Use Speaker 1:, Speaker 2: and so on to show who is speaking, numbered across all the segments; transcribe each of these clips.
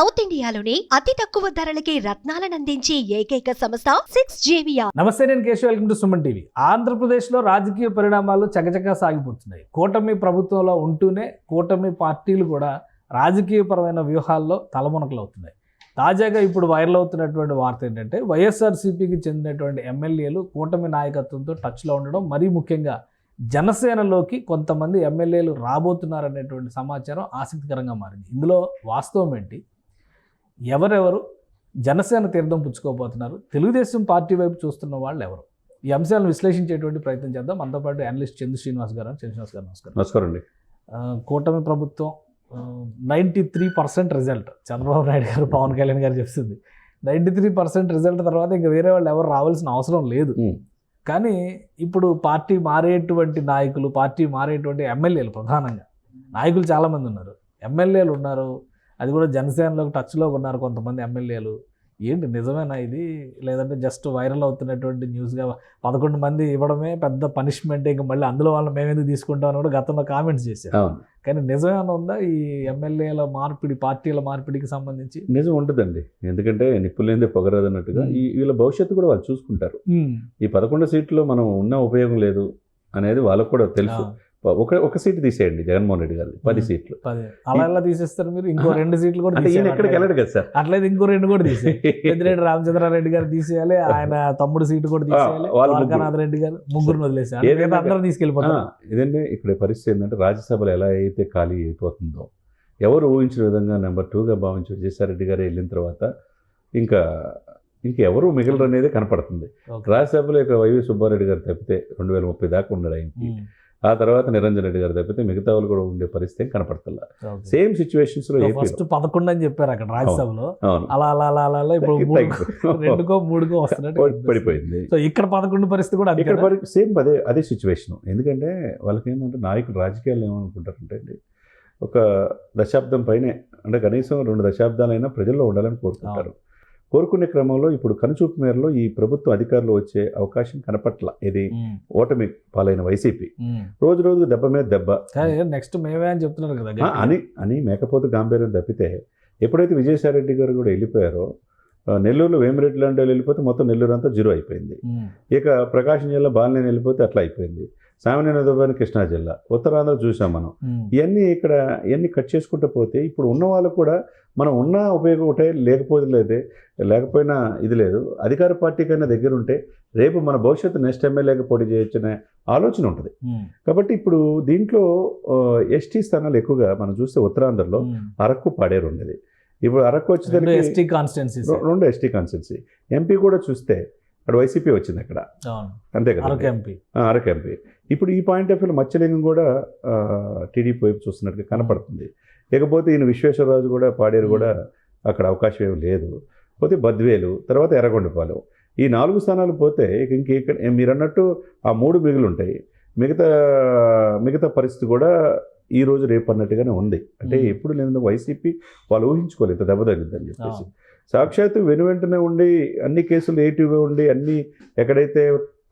Speaker 1: South ఇండియాలోని అతి తక్కువ ధరలకి రత్నాలను అందించే ఏకైక సంస్థ సిక్స్ జేవియా
Speaker 2: నమస్తే నేను Keshav. Welcome to Suman TV. ఆంధ్రప్రదేశ్లో రాజకీయ పరిణామాలు చకచకా సాగిపోతున్నాయి. కూటమి ప్రభుత్వంలో ఉంటూనే కూటమి పార్టీలు కూడా రాజకీయపరమైన వ్యూహాల్లో తలమునకలవుతున్నాయి. తాజాగా ఇప్పుడు వైరల్ అవుతున్నటువంటి వార్త ఏంటంటే వైఎస్ఆర్సీపీకి చెందినటువంటి ఎమ్మెల్యేలు కూటమి నాయకత్వంతో టచ్లో ఉండడం మరీ ముఖ్యంగా జనసేనలోకి కొంతమంది ఎమ్మెల్యేలు రాబోతున్నారనేటువంటి సమాచారం ఆసక్తికరంగా మారింది. ఇందులో వాస్తవం ఏంటి? ఎవరెవరు జనసేన తీర్థం పుచ్చుకోబోతున్నారు తెలుగుదేశం పార్టీ వైపు చూస్తున్న వాళ్ళు ఎవరు? ఈ అంశాలను విశ్లేషించేటువంటి ప్రయత్నం చేద్దాం. మనతో పాటు అనలిస్ట్ చందు శ్రీనివాస్ గారు చంద్ర శ్రీనివాస్ గారు నమస్కారం.
Speaker 3: నమస్కారం అండి.
Speaker 2: కూటమి ప్రభుత్వం ninety three percent result Chandrababu Naidu garu Pawan Kalyan గారు చెప్తుంది. నైంటీ త్రీ పర్సెంట్ రిజల్ట్ తర్వాత ఇంకా వేరే వాళ్ళు ఎవరు రావాల్సిన అవసరం లేదు. కానీ ఇప్పుడు పార్టీ మారేటువంటి నాయకులు పార్టీ మారేటువంటి ఎమ్మెల్యేలు ప్రధానంగా నాయకులు చాలామంది ఉన్నారు. ఎమ్మెల్యేలు ఉన్నారు అది కూడా జనసేనలోకి టచ్లో ఉన్నారు కొంతమంది ఎమ్మెల్యేలు. ఏంటి నిజమేనా ఇది? లేదంటే జస్ట్ వైరల్ అవుతున్నటువంటి న్యూస్గా పదకొండు మంది ఇవ్వడమే పెద్ద పనిష్మెంట్ ఇంకా మళ్ళీ అందులో వాళ్ళని మేమెందుకు తీసుకుంటాం అని కూడా గతంలో కామెంట్స్ చేశారు. కానీ నిజమేమైనా ఉందా ఈ ఎమ్మెల్యేల మార్పిడి పార్టీల మార్పిడికి సంబంధించి?
Speaker 3: నిజం ఉంటుందండి. ఎందుకంటే నిప్పు లేనిదే పొగరాదు అన్నట్టుగా. ఈ వీళ్ళ భవిష్యత్తు కూడా వాళ్ళు చూసుకుంటారు. ఈ పదకొండు సీట్లో మనం ఉన్న ఉపయోగం లేదు అనేది వాళ్ళకు కూడా తెలుసు. ఒక ఒక సీట్ తీసేయండి జగన్మోహన్ రెడ్డి గారి పది. సీట్లు
Speaker 2: అలా ఎలా తీసేస్తారు మీరు ఇంకో రెండు సీట్లు కూడా
Speaker 3: ఈయన. ఎక్కడికి వెళ్ళడు కదా సార్
Speaker 2: అట్లయితే ఇంకో రెండు కూడా తీసేయాలి పెద్దిరెడ్డి రామచంద్రారెడ్డి గారు తీసేయాలి ఆయన తమ్ముడు సీటు కూడా తీసేయాలి. ద్వారకానాథ్ రెడ్డి గారు ముగ్గురు వదిలేసారు అందరూ తీసుకెళ్ళిపోతారు
Speaker 3: ఇదండి ఇక్కడ పరిస్థితి ఏంటంటే రాజ్యసభలో ఎలా అయితే ఖాళీ అయిపోతుందో ఎవరు ఊహించిన విధంగా నెంబర్ టూగా భావించి విజయసాయిరెడ్డి గారు వెళ్ళిన తర్వాత ఇంకా ఇంకెవరు మిగలరు అనేది కనపడుతుంది. రాజ్యసభలో ఇక వైవి సుబ్బారెడ్డి గారు తప్పితే రెండు వేల ముప్పై దాకా ఉన్నాడు ఆయనకి. ఆ తర్వాత నిరంజన్ రెడ్డి గారు తప్పితే మిగతా వాళ్ళు కూడా ఉండే పరిస్థితి
Speaker 2: ఓకే.
Speaker 3: సేమ్ సిచ్యువేషన్స్లో
Speaker 2: ఫస్ట్ పదకొండు అని చెప్పారు అక్కడ రాజ్యసభలో. అలా అలా అలా అలా ఇప్పుడు రెండుకో మూడుకో వస్తున్నట్టు.
Speaker 3: పడిపోయింది.
Speaker 2: సో ఇక్కడ పదకొండు పరిస్థితి కూడా
Speaker 3: ఇక్కడ? సేమ్ అదే అదే సిచ్యువేషన్ ఎందుకంటే వాళ్ళకి ఏంటంటే నాయకులు రాజకీయాలు ఏమనుకుంటారంటే అండి ఒక దశాబ్దం పైనే అంటే కనీసం రెండు దశాబ్దాలైనా ప్రజల్లో ఉండాలని కోరుకుంటారు. కోరుకునే క్రమంలో ఇప్పుడు కనుచూపు మేరలో ఈ ప్రభుత్వ అధికారులు వచ్చే అవకాశం కనపట్ల ఇది. ఓటమి పాలైన వైసీపీ. రోజు రోజుకు దెబ్బ మీద దెబ్బ
Speaker 2: నెక్స్ట్ మేమే అని చెప్తున్నారు కదా.
Speaker 3: అని అని మేకపోతే గాంభీర్యం తప్పితే ఎప్పుడైతే విజయసాయిరెడ్డి గారు కూడా వెళ్ళిపోయారో నెల్లూరులో వేమిరెడ్డి లాంటి వాళ్ళు వెళ్ళిపోతే మొత్తం నెల్లూరు అంతా జీరో అయిపోయింది. ఇక ప్రకాశం జిల్లా బాలినేని వెళ్ళిపోతే అట్లా అయిపోయింది సామాన్య దుబాని కృష్ణా జిల్లా. ఉత్తరాంధ్ర చూసాం మనం. ఇవన్నీ ఇక్కడ ఇవన్నీ కట్ చేసుకుంటూ పోతే ఇప్పుడు ఉన్న వాళ్ళు కూడా మనం ఉన్న ఉపయోగం ఒకటే లేకపోతే లేదే లేకపోయినా ఇది లేదు. అధికార పార్టీ కన్నా దగ్గర ఉంటే రేపు మన భవిష్యత్తు నెక్స్ట్ ఎమ్మెల్యేగా పోటీ చేయొచ్చనే ఆలోచన ఉంటుంది. కాబట్టి ఇప్పుడు దీంట్లో ఎస్టీ స్థానాలు ఎక్కువగా మనం చూస్తే ఉత్తరాంధ్రలో. అరకు పాడేరు ఉండేది. ఇప్పుడు అరకు వచ్చేసరికి
Speaker 2: ఎస్టీ కాన్స్టిట్యున్సీస్
Speaker 3: రె- రెండు ఎస్టీ కాన్స్టిట్యున్సీ ఎంపీ కూడా చూస్తే అక్కడ వైసీపీ వచ్చింది అక్కడ. అంతే కదా
Speaker 2: అరకు ఎంపీ.
Speaker 3: అరకు ఎంపీ. ఇప్పుడు ఈ పాయింట్ ఆఫ్ వ్యూలో మత్స్యలింగం కూడా టీడీపీ వైపు చూస్తున్నట్టుగా కనపడుతుంది. ఇకపోతే ఈయన విశ్వేశ్వరరాజు కూడా పాడేరు కూడా అక్కడ అవకాశం ఏమి లేదు. పోతే బద్వేలు తర్వాత ఎర్రగొండపాలెం. ఈ నాలుగు స్థానాలు పోతే ఇక ఇంక ఇక్కడ మీరు అన్నట్టు ఆ మూడు మిగులు ఉంటాయి మిగతా మిగతా పరిస్థితి కూడా ఈ రోజు రేపు అన్నట్టుగానే ఉంది. అంటే. ఎప్పుడు లేని వైసీపీ వాళ్ళు ఊహించుకోలేదు దెబ్బ తగ్గిద్దని చెప్పేసి. సాక్షాత్తు వెను వెంటనే ఉండి అన్ని కేసులు ఏటివ్గా ఉండి అన్ని ఎక్కడైతే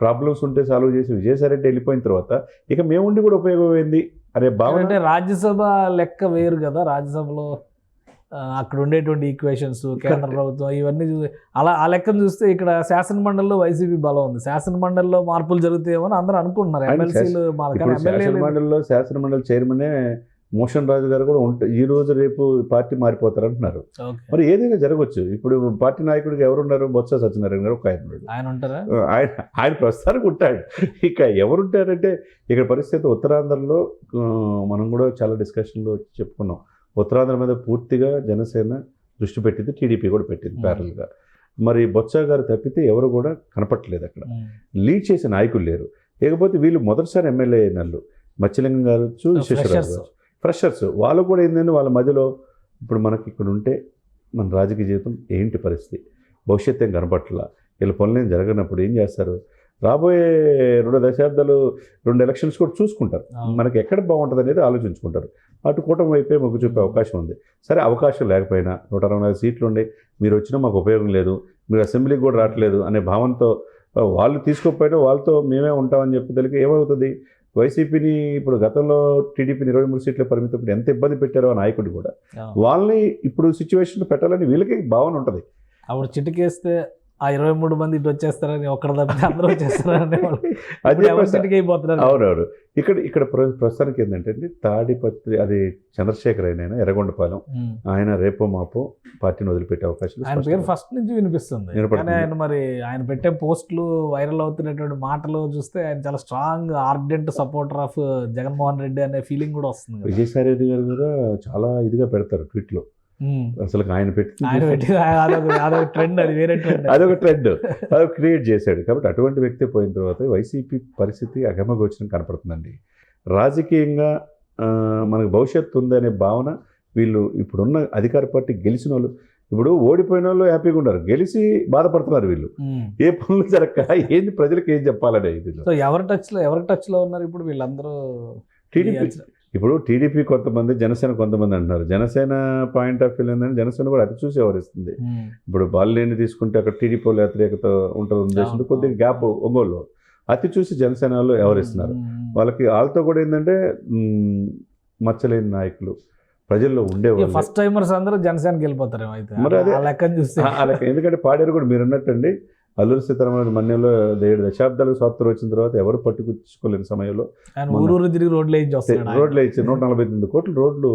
Speaker 3: ప్రాబ్లమ్స్ ఉంటే సాల్వ్ చేసి విజయసాయిరెడ్డి వెళ్ళిపోయిన తర్వాత ఇక మేముండి కూడా ఉపయోగం ఏంది అనే భావన
Speaker 2: అంటే రాజ్యసభ లెక్క వేరు కదా రాజ్యసభలో అక్కడ ఉండేటువంటి ఈక్వేషన్స్ కేంద్ర. ప్రభుత్వం ఇవన్నీ చూ- అలా ఆ లెక్కను చూస్తే ఇక్కడ శాసన మండలిలో వైసీపీ బలం ఉంది శాసన మండలిలో మార్పులు జరుగుతాయేమో అని అందరూ అనుకుంటున్నారు ఎమ్మెల్సీలు
Speaker 3: శాసన
Speaker 2: ఎమ్మెల్యేలు
Speaker 3: మండలిలో శాసన మండలి చైర్మనే మోషన్ రాజు గారు కూడా ఉంట ఈ రోజు రేపు పార్టీ మారిపోతారు అంటున్నారు మరి ఏదైనా జరగవచ్చు ఇప్పుడు పార్టీ నాయకుడికి ఎవరున్నారు? బొత్స సత్యనారాయణ గారు ఒక ఆయన ఉన్నాడు.
Speaker 2: ఆయన ఉంటారా?
Speaker 3: ఆయన ఆయన ప్రస్తుతానికి ఉంటాడు. ఇక ఎవరుంటారంటే ఇక్కడ పరిస్థితి ఉత్తరాంధ్రలో మనం కూడా చాలా డిస్కషన్లో చెప్పుకున్నాం. ఉత్తరాంధ్ర మీద పూర్తిగా జనసేన దృష్టి పెట్టింది టీడీపీ కూడా పెట్టింది. ప్యారల్గా. మరి బొత్స గారు తప్పితే ఎవరు కూడా కనపట్లేదు అక్కడ. లీడ్ చేసే నాయకులు లేరు. లేకపోతే వీళ్ళు మొదటిసారి ఎమ్మెల్యే అయినాళ్ళు మత్స్యలింగం గారు విశ్వేశ్వరరావు ఫ్రెషర్స్ వాళ్ళు కూడా ఏంటంటే వాళ్ళ మధ్యలో ఇప్పుడు మనకి ఇక్కడ ఉంటే మన రాజకీయ జీవితం ఏంటి పరిస్థితి? భవిష్యత్తు ఏం కనపట్ల వీళ్ళ పనులు ఏం జరగనప్పుడు ఏం చేస్తారు? రాబోయే రెండు దశాబ్దాలు రెండు ఎలక్షన్స్ కూడా చూసుకుంటారు. మనకి ఎక్కడ బాగుంటుంది అనేది ఆలోచించుకుంటారు. అటు కూటమి వైపే మొగ్గు చూపే అవకాశం ఉంది. సరే అవకాశం లేకపోయినా నూట అరవై నాలుగు సీట్లు ఉండి మీరు వచ్చినా మాకు ఉపయోగం లేదు మీరు అసెంబ్లీకి కూడా రావట్లేదు అనే భావంతో వాళ్ళు తీసుకోకపోయినా వాళ్ళతో మేమే ఉంటామని చెప్పి తెలికి ఏమవుతుంది? వైసీపీని ఇప్పుడు గతంలో టీడీపీని ఇరవై మూడు సీట్ల పరిమితం ఎంత ఇబ్బంది పెట్టారో ఆ నాయకుడు కూడా. వాళ్ళని ఇప్పుడు సిచ్యువేషన్ పెట్టాలని వీళ్ళకి భావన ఉంటుంది.
Speaker 2: అప్పుడు చిటికేస్తే ఆ ఇరవై మూడు మంది ఇటు వచ్చేస్తారని ఒక్కడ తప్పితే అందరూ వచ్చేస్తారని అయిపోతున్నారు
Speaker 3: అవునవును ఇక్కడ ఇక్కడ ప్ర- ప్రస్తుతానికి ఏంటంటే అండి తాడిపత్రి అది చంద్రశేఖర్ ఆయన ఎర్రగొండపాలెం. ఆయన రేపో మాపో పార్టీని వదిలిపెట్టే అవకాశాలు
Speaker 2: ఆయన పేరు ఫస్ట్ నుంచి వినిపిస్తుంది. కానీ ఆయన మరి ఆయన పెట్టే పోస్టులు వైరల్ అవుతున్నటువంటి మాటలు చూస్తే ఆయన చాలా strong ardent supporter of Jaganmohan Reddy అనే ఫీలింగ్ కూడా వస్తుంది.
Speaker 3: విజయసాయి రెడ్డి గారు కూడా చాలా ఇదిగా పెడతారు ట్వీట్లో. అసలు ఆయన పెట్టి
Speaker 2: ట్రెండ్ అది వేరే ట్రెండ్
Speaker 3: అదొక ట్రెండ్ అది క్రియేట్ చేశాడు. కాబట్టి అటువంటి వ్యక్తి పోయిన తర్వాత వైసీపీ పరిస్థితి అగమగోచరం కనపడుతుందండి. రాజకీయంగా మనకు భవిష్యత్తు ఉందనే భావన వీళ్ళు ఇప్పుడున్న అధికార పార్టీ గెలిచిన వాళ్ళు ఇప్పుడు ఓడిపోయిన వాళ్ళు హ్యాపీగా ఉన్నారు. గెలిచి బాధపడుతున్నారు వీళ్ళు. ఏ పనులు జరగక ఏంది ప్రజలకు ఏం చెప్పాలనే ఇది.
Speaker 2: సో ఎవరి టచ్లో ఎవరి టచ్లో ఉన్నారు ఇప్పుడు వీళ్ళందరూ?
Speaker 3: టీడీపీ ఇప్పుడు టీడీపీ కొంతమంది జనసేన కొంతమంది అంటున్నారు. జనసేన పాయింట్ ఆఫ్ వ్యూ ఏంటంటే జనసేన కూడా అది చూసి వ్యవహరిస్తుంది
Speaker 2: ఉమ్.
Speaker 3: ఇప్పుడు బాలినేని తీసుకుంటే అక్కడ టీడీపీ వాళ్ళు వ్యతిరేకత ఉంటుంది ఉద్దేశంతో
Speaker 2: అవును.
Speaker 3: కొద్దిగా గ్యాప్ ఒంగోలు అతి చూసి జనసేన వాళ్ళు వ్యవహరిస్తున్నారు
Speaker 2: ఉమ్.
Speaker 3: వాళ్ళకి వాళ్ళతో కూడా ఏంటంటే మచ్చలేని నాయకులు ప్రజల్లో ఉండేవాళ్ళు
Speaker 2: ఫస్ట్ టైమర్స్ అందరూ జనసేనకి వెళ్ళిపోతారేమో అయితే.
Speaker 3: మరి అదే-
Speaker 2: లెక్కను చూస్తే.
Speaker 3: ఎందుకంటే పాడేరు కూడా మీరు అన్నట్టండి అల్లూరి సీతారామరాజు మన్యంలో ఏడు దశాబ్దాలకు స్వాతంత్రం వచ్చిన తర్వాత ఎవరు పట్టుకొచ్చుకోలేని సమయంలో
Speaker 2: ఊరూరు తిరిగి రోడ్లు.
Speaker 3: రోడ్లు ఇచ్చి నూట నలభై తొమ్మిది కోట్ల రోడ్లు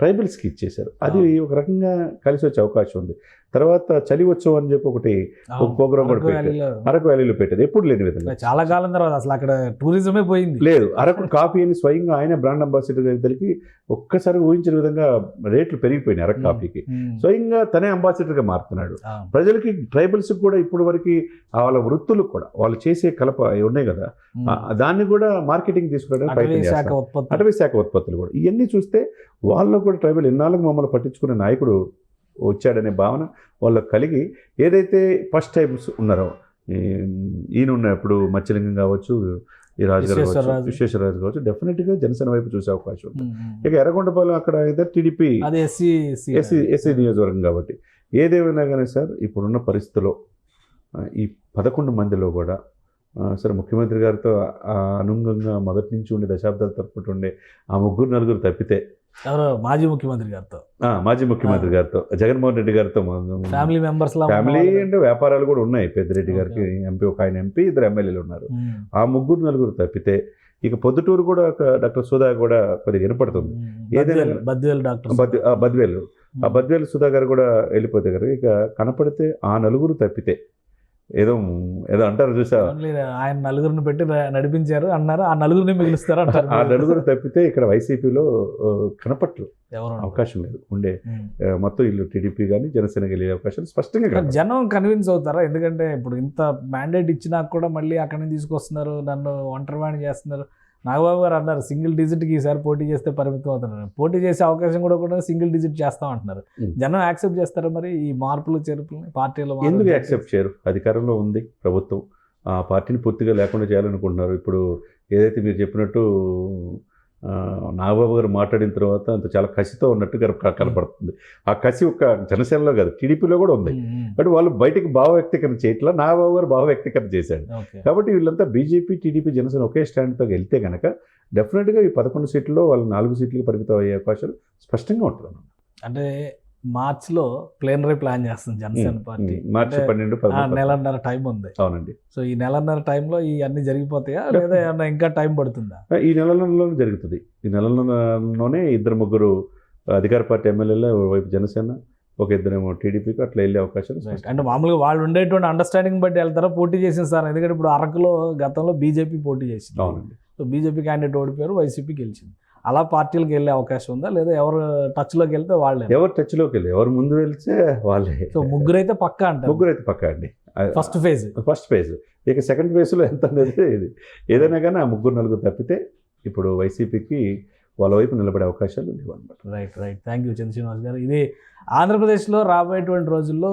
Speaker 3: ట్రైబల్స్కి ఇచ్చేశారు. అది ఒక రకంగా కలిసి వచ్చే అవకాశం ఉంది. తర్వాత చలి ఉత్సవం అని చెప్పి ఒకటి ఒక. ప్రోగ్రామ్ కూడా
Speaker 2: అరకు
Speaker 3: పెట్టారు.
Speaker 2: వ్యాలీలో.
Speaker 3: అరకు వ్యాలీలో పెట్టారు. ఎప్పుడు లేని విధంగా.
Speaker 2: చాలా కాలం తర్వాత అసలు అక్కడ టూరిజమే పోయింది.
Speaker 3: లేదు అరకు కాఫీ అని స్వయంగా ఆయన బ్రాండ్ అంబాసిడర్ ఇద్దరికి ఒక్కసారి ఊహించిన విధంగా రేట్లు పెరిగిపోయినాయి అరకు కాఫీకి. స్వయంగా తనే అంబాసిడర్గా మారుతున్నాడు. ప్రజలకి ట్రైబల్స్ కూడా ఇప్పుడు వరకు వాళ్ళ వృత్తులు కూడా వాళ్ళు చేసే కలప ఉన్నాయి కదా. దాన్ని కూడా మార్కెటింగ్ తీసుకురావడానికి
Speaker 2: అటవీ
Speaker 3: ప్రయత్నం
Speaker 2: శాఖ
Speaker 3: చేస్తారు
Speaker 2: ఉత్పత్తి
Speaker 3: అటవీ శాఖ ఉత్పత్తులు కూడా. ఇవన్నీ చూస్తే వాళ్ళు కూడా ట్రైబల్ ఎన్నాళ్ళకు మమ్మల్ని పట్టించుకునే నాయకుడు వచ్చాడనే భావన వాళ్ళకి కలిగి ఏదైతే ఫస్ట్ టైమ్స్ ఉన్నారో ఈయన ఉన్నప్పుడు మత్స్యలింగం కావచ్చు ఈ రాజుగారు కావచ్చు
Speaker 2: విశ్వేశ్వరరాజు.
Speaker 3: కావచ్చు డెఫినెట్గా జనసేన వైపు చూసే అవకాశం
Speaker 2: ఉమ్.
Speaker 3: ఇక ఎర్రగొండపాలెం అక్కడ అయితే టీడీపీ
Speaker 2: ఎస్సీ ఎస్సీ
Speaker 3: నియోజకవర్గం కాబట్టి ఏదేమైనా కానీ సార్ ఇప్పుడున్న పరిస్థితిలో ఈ పదకొండు మందిలో కూడా సరే ముఖ్యమంత్రి గారితో అనుంగంగా మొదటి నుంచి ఉండే దశాబ్దాల తరపున ఉండే ఆ ముగ్గురు నలుగురు తప్పితే
Speaker 2: ఎవరు మాజీ ముఖ్యమంత్రి గారితో.
Speaker 3: మాజీ ముఖ్యమంత్రి గారితో జగన్మోహన్ రెడ్డి గారితో
Speaker 2: ఫ్యామిలీ మెంబర్స్
Speaker 3: ఫ్యామిలీ. అంటే వ్యాపారాలు కూడా ఉన్నాయి. పెద్దిరెడ్డి గారికి. ఎంపీ ఒక ఆయన ఎంపీ ఇద్దరు ఎమ్మెల్యేలు ఉన్నారు. ఆ ముగ్గురు నలుగురు తప్పితే ఇక పొద్దుటూరు కూడా ఒక డాక్టర్ సుధా కూడా కొద్దిగా వినపడుతుంది.
Speaker 2: ఉమ్.
Speaker 3: ఏదైనా-
Speaker 2: బద్వేలు- డాక్టర్
Speaker 3: బద్- ఆ బద్వేలు. ఆ బద్వేలు సుధా గారు కూడా వెళ్ళిపోతే గారు ఇక కనపడితే ఆ నలుగురు తప్పితే ఏదో ఏదో అంటారు చూసా
Speaker 2: ఓన్లీ ఆయన నలుగురిని పెట్టి నడిపించారు అన్నారు. ఆ నలుగురిని మిగులుస్తారు అంటారు.
Speaker 3: ఆ నలుగురు తప్పితే ఇక్కడ వైసీపీలో కనపట్లు
Speaker 2: ఎవరు.
Speaker 3: అవకాశం లేదు. ఉండే మొత్తం ఇల్లు టీడీపీ కానీ జనసేన వెళ్ళే అవకాశాలు స్పష్టంగా.
Speaker 2: జనం కన్విన్స్ అవుతారా? ఎందుకంటే ఇప్పుడు ఇంత మ్యాండేట్ ఇచ్చినా కూడా మళ్ళీ అక్కడి నుంచి తీసుకొస్తున్నారు. నన్ను ఒంటరివాణి చేస్తున్నారు. నాగబాబు గారు అన్నారు సింగిల్ డిజిట్కి ఈసారి పోటీ చేస్తే పరిమితం అవుతున్నారు పోటీ చేసే అవకాశం కూడా కూడా సింగిల్ డిజిట్ చేస్తాం అంటున్నారు. జనం యాక్సెప్ట్ చేస్తారా మరి ఈ మార్పులు చేర్పులు పార్టీలో
Speaker 3: ఎందుకు? యాక్సెప్ట్ చేయరు? అధికారంలో ఉంది ప్రభుత్వం. ఆ పార్టీని పూర్తిగా లేకుండా చేయాలనుకుంటున్నారు. ఇప్పుడు ఏదైతే మీరు చెప్పినట్టు నాగబాబు గారు మాట్లాడిన తర్వాత అంత చాలా కసితో ఉన్నట్టు కన- కనపడుతుంది. ఆ కసి ఒక జనసేనలో కాదు టీడీపీలో కూడా ఉంది. బట్ వాళ్ళు బయటికి భావ వ్యక్తీకరణ చేయట్లా నాగబాబు గారు భావ వ్యక్తీకరణ చేశాడు కాబట్టి వీళ్ళంతా బీజేపీ టీడీపీ జనసేన ఒకే స్టాండ్తో వెళ్తే కనుక డెఫినెట్గా ఈ పదకొండు సీట్లలో వాళ్ళు నాలుగు సీట్లకు పరిమితం అయ్యే అవకాశాలు స్పష్టంగా ఉంటుంది
Speaker 2: అంటే మార్చ్లో ప్లేనరీ ప్లాన్ చేస్తుంది జనసేన పార్టీ.
Speaker 3: మార్చి పన్నెండు
Speaker 2: నెలన్నర టైం ఉంది.
Speaker 3: అవునండి.
Speaker 2: సో ఈ నెలన్నర టైంలో ఈ అన్ని జరిగిపోతాయా? లేదా ఏమన్నా ఇంకా టైం పడుతుందా?
Speaker 3: ఈ నెలలోనే జరుగుతుంది. ఈ నెలలోనే ఇద్దరు ముగ్గురు అధికార పార్టీ ఎమ్మెల్యేలు వైపు జనసేన ఒక ఇద్దరేమో టీడీపీకి అట్లా వెళ్ళే అవకాశాలు
Speaker 2: Right. అంటే మామూలుగా వాళ్ళు ఉండేటువంటి అండర్స్టాండింగ్ బట్టి వెళ్తారా? పోటీ చేసింది సార్. ఎందుకంటే ఇప్పుడు అరకులో గతంలో బీజేపీ పోటీ చేసింది.
Speaker 3: అవునండి.
Speaker 2: సో బీజేపీ క్యాండిడేట్ ఓడిపోయారు వైసీపీ గెలిచింది. అలా పార్టీలకు వెళ్ళే అవకాశం ఉందా? లేదా ఎవరు టచ్లోకి వెళ్తే వాళ్ళే?
Speaker 3: ఎవరు టచ్లోకి వెళ్ళి? ఎవరు ముందు వెళ్తే వాళ్ళే.
Speaker 2: సో ముగ్గురు అయితే పక్కా అంటారు?
Speaker 3: ముగ్గురు అయితే పక్కా అండి.
Speaker 2: ఫస్ట్ ఫేజ్
Speaker 3: ఫస్ట్ ఫేజ్ ఇక సెకండ్ ఫేజ్లో ఎంత అనేది ఇది ఏదైనా కానీ ఆ ముగ్గురు నలుగురు తప్పితే ఇప్పుడు వైసీపీకి వాళ్ళ వైపు నిలబడే అవకాశాలు లేవు అనమాట
Speaker 2: right right thank you Chandra Srinivas garu. ఇది ఆంధ్రప్రదేశ్లో రాబోయేటువంటి రోజుల్లో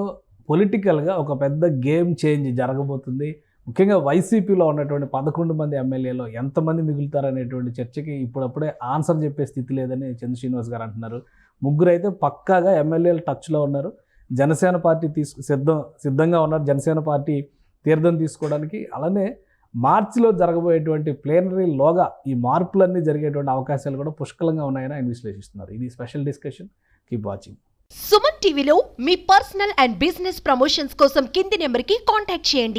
Speaker 2: పొలిటికల్గా ఒక పెద్ద గేమ్ చేంజ్ జరగబోతుంది. ముఖ్యంగా వైసీపీలో ఉన్నటువంటి పదకొండు మంది ఎమ్మెల్యేలో ఎంతమంది మిగులుతారనేటువంటి చర్చకి ఇప్పుడప్పుడే ఆన్సర్ చెప్పే స్థితి లేదని చంద్ర శ్రీనివాస్ గారు అంటున్నారు. ముగ్గురు అయితే పక్కాగా ఎమ్మెల్యేలు టచ్లో ఉన్నారు. జనసేన పార్టీ తీసుకు సిద్ధం సిద్ధంగా ఉన్నారు. జనసేన పార్టీ తీర్థం తీసుకోవడానికి. అలానే మార్చిలో జరగబోయేటువంటి ప్లేనరీ లోగా ఈ మార్పులన్నీ జరిగేటువంటి అవకాశాలు కూడా పుష్కలంగా ఉన్నాయని ఆయన విశ్లేషిస్తున్నారు. ఇది special discussion. Keep watching
Speaker 1: Suman టీవీలో మీ పర్సనల్ అండ్ బిజినెస్ ప్రమోషన్స్ కోసం కింది నెంబర్కి కాంటాక్ట్ చేయండి.